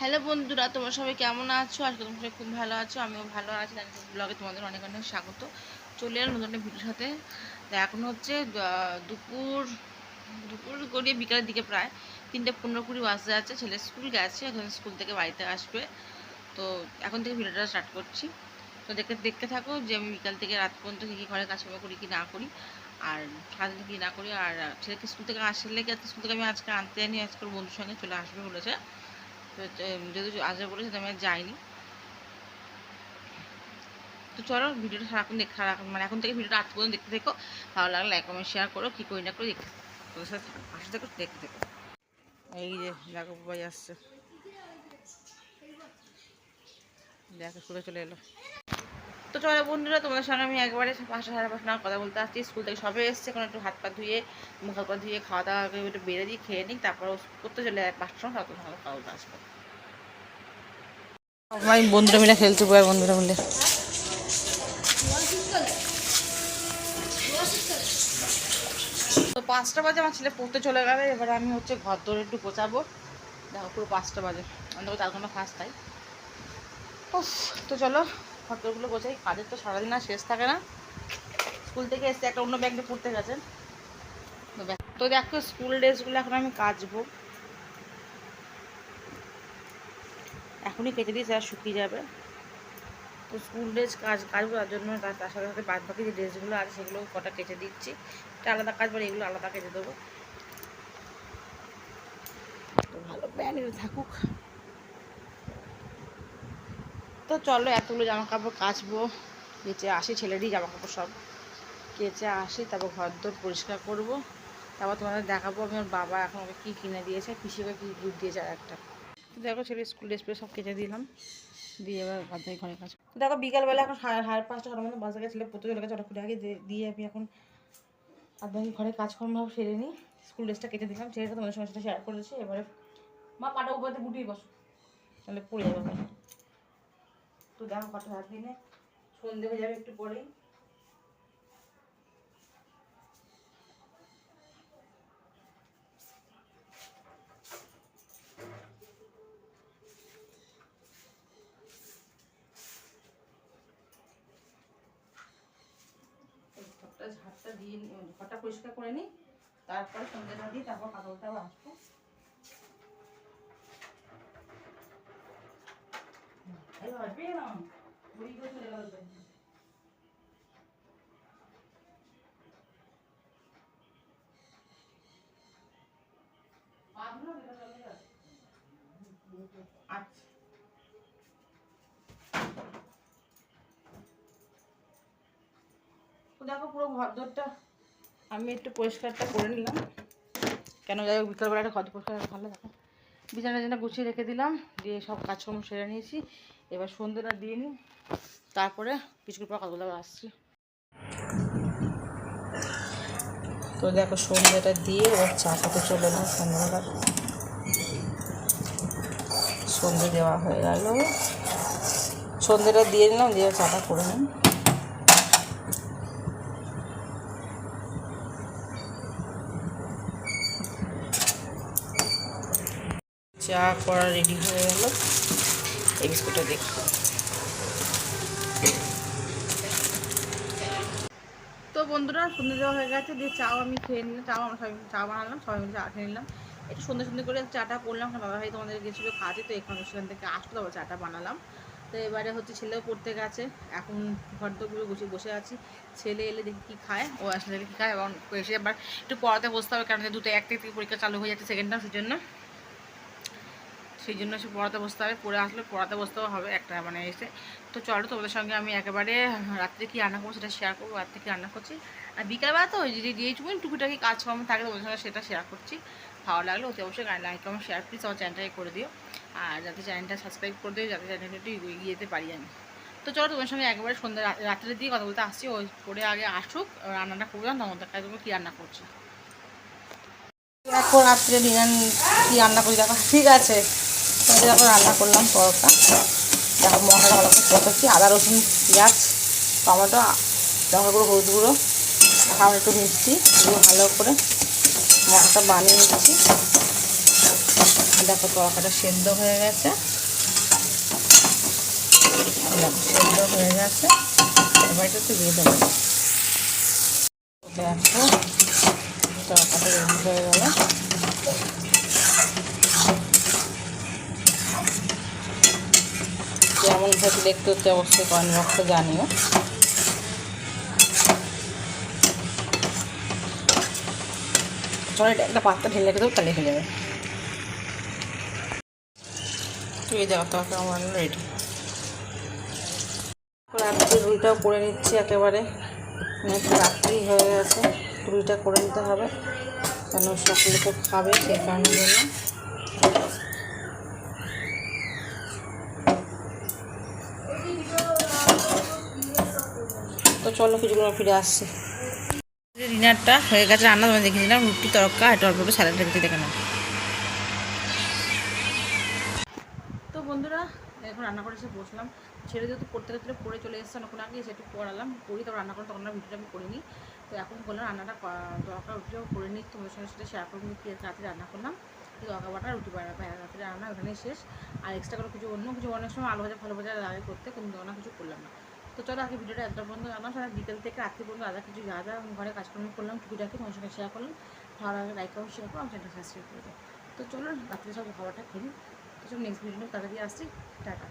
Hello বন্ধুরা, তোমরা সবাই কেমন আছো? আজকে তোমরা সবাই খুব ভালো আছো, আমিও ভালো আছি। ব্লগে তোমাদের অনেক অনেক স্বাগত। চলে এলাম নতুন ভিডিওর সাথে। এখন হচ্ছে দুপুর দুপুর গড়িয়ে বিকালের দিকে প্রায় তিনটে পনেরো কুড়ি বাজতে যাচ্ছে। ছেলে স্কুল গেছে, এখন স্কুল থেকে বাড়িতে আসবে। তো এখন থেকে ভিডিওটা স্টার্ট করছি। তো দেখতে দেখতে থাকো যে আমি বিকাল থেকে রাত পর্যন্ত কী কী ঘরে কাজকর্ম করি, কি না করি, আর সারাদিন কি না করি। আর ছেলেকে স্কুল থেকে আসলে কি স্কুল থেকে আমি আজকে আনতে জানি আজকে বন্ধুর সঙ্গে চলে আসবে বলেছে। তো যেহেতু আসবে বলেছে তো আমি যাইনি। তো চলো, ভিডিওটা সারাক্ষণ দেখ, সারাক্ষণ মানে এখন থেকে ভিডিওটা আজ পর্যন্ত দেখতে থেকো। ভালো লাগলে লাইক শেয়ার করো, কী করি না করি দেখতে তোদের সাথে পাশে থেকো, দেখতে থেকো। এই যে, দেখো ভাই আসছে। দেখো স্কুলে চলে এলো। তো চলো বন্ধুরা, তোমাদের সঙ্গে আমি একবারে পাঁচটা সাড়ে পাঁচটা কথা বলতে আসছি। স্কুল থেকে সবে এসছে, এখন একটু হাত পা ধুয়ে, মুখ হাত পা ধুয়ে খাওয়া দাওয়া করে একটু বেড়ে দিয়ে খেয়ে নিই, তারপর করতে চলে যায় পাঁচটার সময় সময় কথা বলতে আসব। আমার বন্ধুরা মিলে খেলতে পারে বন্ধুরা মিলে। তো পাঁচটা বাজে আমার ছেলে পড়তে চলে গেলে, এবারে আমি হচ্ছে ঘর দৌড়ে একটু গোছাবো। দেখো পুরো পাঁচটা বাজে, অন্তত চার ঘণ্টা ফার্স্ট তাই তো চলো ঘর দৌড়গুলো গোছাই, কাজের তো সারাদিন আর শেষ থাকে না। স্কুল থেকে এসে একটা অন্য ব্যাগটা পড়তে গেছে। তো দেখো, স্কুল ড্রেসগুলো এখন আমি কাচবো। এখনই কেটে দিয়েছে, আর শুকিয়ে যাবে। তো স্কুল ড্রেস কাজ, কাচবো তার জন্য তার তার সাথে সাথে বাদ বাকি যে ড্রেসগুলো আছে সেগুলো কটা কেটে দিচ্ছি। এটা আলাদা কাজ পরে এগুলো আলাদা কেটে দেবো। তো ভালো প্যান্ট থাকুক। তো চলো এতগুলো জামা কাপড় কাচবো, কেচে আসি ছেলেরই জামা কাপড় সব। কেচে আসি, তারপর ঘর দোর পরিষ্কার করব। তারপর তোমাদের দেখাবো আমি ওর বাবা এখন ওকে কী কিনে দিয়েছে, পিসিকে কী গিফট দিয়েছে আর একটা। দেখো ছেলে স্কুল ড্রেস সব কেচে দিলাম। দিয়ে এবার ঘর থেকে ঘরে কাজ দেখো বিকালবেলা এখন সাড়ে পাঁচটা ছটার মধ্যে বাসে ছেলে পড়তে চলে গেছে, ওটা আগে দিয়ে- দিয়ে আমি এখন আপনাকে ঘরে কাজকর্ম সেরে নিই। স্কুল ড্রেসটা কেটে দিলাম, ছেলেটা তোমাদের সঙ্গে সেটা শেয়ার করেছি। এবারে মা পাটা উপরে গুটিয়ে বসো। তাহলে পড়ে যাবে। তো দেখো কত হাত দিনে সন্ধে হয়ে যাবে একটু পরেই। ঝাড়টা দিয়ে ঘরটা পরিষ্কার করে নিই তারপরে সন্ধ্যেটা দিয়ে তারপর আবার আসব এই আসবে না বুড়ি করে চলে গেল তো। বাঁধলো, এটা চলে যাবে। আচ্ছা দেখো পুরো ঘরদোরটা আমি একটু পরিষ্কারটা করে নিলাম। কেন যাই হোক বিকালবেলা একটা ঘর পরিষ্কার ভালো দেখো বিছানা টিছানা গুছিয়ে রেখে দিলাম, দিয়ে সব কাজকর্ম সেরে নিয়েছি। এবার সন্ধ্যেটা দিয়ে নিই, তারপরে কিছুক্ষণ পর কতগুলো আসছি। তো দেখো সন্ধ্যেটা দিয়ে এবার চা খেতে চলে এলাম সন্ধ্যাবেলা। সন্ধ্যে দেওয়া হয়ে গেল। সন্ধ্যেটা দিয়ে নিলাম, দিয়ে চাটা করে নিই। চা করা রেডি হয়ে গেল। এই বিস্কুটটা দেখি। তো বন্ধুরা সন্ধ্যে দেওয়া হয়ে গেছে, দিয়ে চাও আমি খেয়ে নিলাম, চাও আমরা সবাই চা বানালাম, সবাই মিলে চা খেয়ে নিলাম। একটু সন্ধ্যে সন্ধ্যে করে চাটা করলাম দাদা ভাই তোমাদের গেছিল কাজে, তো এখানে সেখান থেকে আসলো তারপর চাটা বানালাম। তো এবারে হচ্ছে ছেলেও পড়তে গেছে, এখন ঘর দোরগুলো গুছিয়ে বসে আছি। ছেলে এলে দেখি কী খায়, ও আসলে কী খায়, এবং এসে আবার একটু পড়াতে বসতে হবে, কারণ দুটো এক থেকে পরীক্ষা চালু হয়ে যাচ্ছে সেকেন্ড টার্ম সেই জন্য সেই জন্য সে পড়াতে বসতে হবে। পড়ে আসলে পড়াতে বসতেও হবে একটা মানে এসে। তো চলো, তোমাদের সঙ্গে আমি একেবারে রাত্রে কী রান্না করব সেটা শেয়ার করব, রাত্রে কী রান্না করছি। আর বিকালবেলা তো যে যেইটুকুনি টুকিটাকি কাজকর্ম থাকে, তোমাদের সঙ্গে সেটা শেয়ার করছি। ভালো লাগলে, অতি অবশ্যই লাইক কমেন্ট শেয়ার প্লিজ আমার চ্যানেলটাকে করে দিও। আর যাতে চ্যানেলটা সাবস্ক্রাইব করে দিও, যাতে চ্যানেলটা একটু এগিয়ে যেতে পারি আমি। তো চলো তোমার সঙ্গে একবারে সন্ধ্যা রা- রাত্রে দিয়ে কথা বলতে আসছি, ওই পরে আগে আসুক, রান্নাটা করলাম তখন দেখা যাবে কী রান্না করছি। রাত্রে ডিনার কী রান্না করি, দেখো, ঠিক আছে। দেখো রান্না করলাম পরোটা। দেখো মশলা ভালো করে কষাচ্ছি আদা, রসুন, পেঁয়াজ, টমেটো, লঙ্কা গুঁড়ো, হলুদ গুঁড়ো সামান্য একটু মিষ্টি এগুলো ভালো করে মশলাটা বানিয়ে নিচ্ছি। দেখো তরকাটা সেদ্ধ হয়ে গেছে। দেখো, সেদ্ধ হয়ে গেছে। এবার এটা একটু দিয়ে দেবো। দেখো তরকাটা রেডি হয়ে গেল। কেমন হয়েছে দেখতে হচ্ছে অবশ্যই কমেন্ট বক্সে জানিও। চলো এটা একটা পাত্র ঢেলে রেখে দেবো, তাহলে হয়ে যাবে। তুই এই জায়গা তরকারি আমার রেডি রাত্রি রুইটাও করে নিচ্ছি একেবারে। রাত্রি হয়ে গেছে, রুইটা করে নিতে হবে। কেন সকলে তো খাবে সেই কারণে চলো, কিছুক্ষণ ফিরে আসছি। ডিনারটা হয়ে গেছে, রান্না তোমার দেখেছিলাম রুটি, তরকা এটা অল্প স্যালাড রেখেছি দেখে নাও। তো বন্ধুরা এখন রান্না করে এসে বসলাম। ছেড়ে যেহেতু পড়তে গেছিল পড়ে চলে এসছে, অনেকক্ষণ আগে একটু পড়ালাম। পড়ি, তারপর রান্না করে, তখন আর ভিডিওটা আমি করিনি। তো এখন বললাম, রান্নাটা দরকার রুটিটাও করে নিই। তোমাদের সঙ্গে সেটা শেয়ার করব কি রাতে রান্না করলাম। দরকার বাটা, রুটি বাড়া রাতে রান্না ওখানে শেষ। আর এক্সট্রা করে কিছু অন্য কিছু, অনেক সময় আলু ভাজা ভালো ভাজা লাগে করতে কিন্তু কিছু করলাম না। তো চলো আজকে ভিডিওটা একদম বন্ধ, আমার সারা বিকেল থেকে রাত্রি পর্যন্ত আদা কিছু যা যা ঘরে কাজকর্ম করলাম, টুকিটাকি তোমার সঙ্গে শেয়ার করলাম ভালো লাগে লাইক করুন শেয়ার করুন আমার চ্যানেলটা সাবস্ক্রাইব করে তো চলো রাত্রে সব খাবারটা খেলি। তো সব নেক্সট ভিডিও তাড়াতাড়ি আসছি, টাটা।